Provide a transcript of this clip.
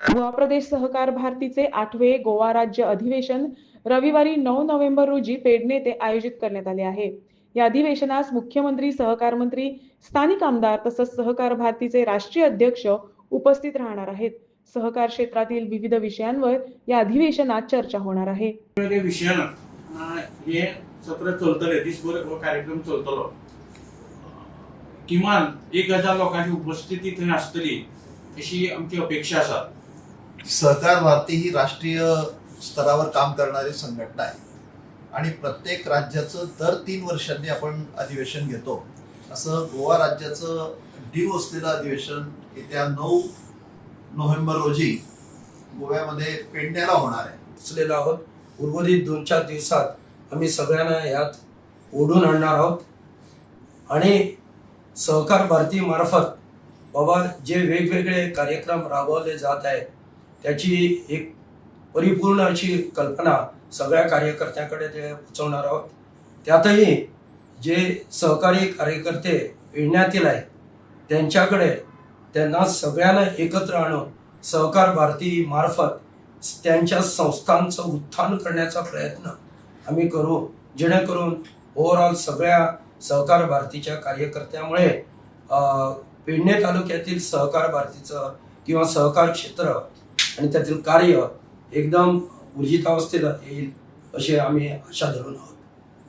प्रदेश सहकार भारतीचे आठवे गोवा राज्य अधिवेशन रविवारी नऊ नोव्हेंबर रोजी पेडणे ते आयोजित करण्यात आले आहे. या अधिवेशनास मुख्यमंत्री सहकार मंत्री स्थानिक आमदार तसंच सहकार भारतीचे राष्ट्रीय अध्यक्ष उपस्थित राहणार आहेत. सहकार क्षेत्रातील विविध विषयांवर या अधिवेशनात चर्चा होणार आहे. हे सत्र चलतले दिसभर हो कार्यक्रम चलतलो. किमान एक हजार लोकांची उपस्थिती थंय आसतली अशी आमची अपेक्षा आसा सहकार भारती ही राष्ट्रीय स्तरावर काम करणारी संघटना आहे. आणि प्रत्येक राज्याचं दर तीन वर्षांनी आपण अधिवेशन घेतो. असं गोवा राज्याचं ड्यू असलेलं अधिवेशन येत्या नऊ नोव्हेंबर रोजी गोव्यामध्ये पेडण्याला होणार आहे. असलेलो आहोत. उर्वरित दोन चार दिवसात आम्ही सगळ्यांना यात ओढून आणणार आहोत. आणि सहकार भारती मार्फत बाबा जे वेगवेगळे कार्यक्रम राबवले जात आहेत त्याची एक परिपूर्ण अशी कल्पना सगळ्या कार्यकर्त्यांकडे ते पोचवणार आहोत. त्यातही जे सहकारी कार्यकर्ते येण्यातील आहेत त्यांच्याकडे त्यांना सगळ्यांना एकत्र आणून सहकार भारती मार्फत त्यांच्या संस्थांचं उत्थान करण्याचा प्रयत्न आम्ही करू जेणेकरून ओव्हरऑल सगळ्या सहकार भारतीच्या कार्यकर्त्यामुळे पेडणे तालुक्यातील सहकार भारतीचं किंवा सहकार क्षेत्र आणि त्यातील कार्य एकदम ऊर्जितावस्थेला येईल अशी आम्ही आशा धरून आहोत.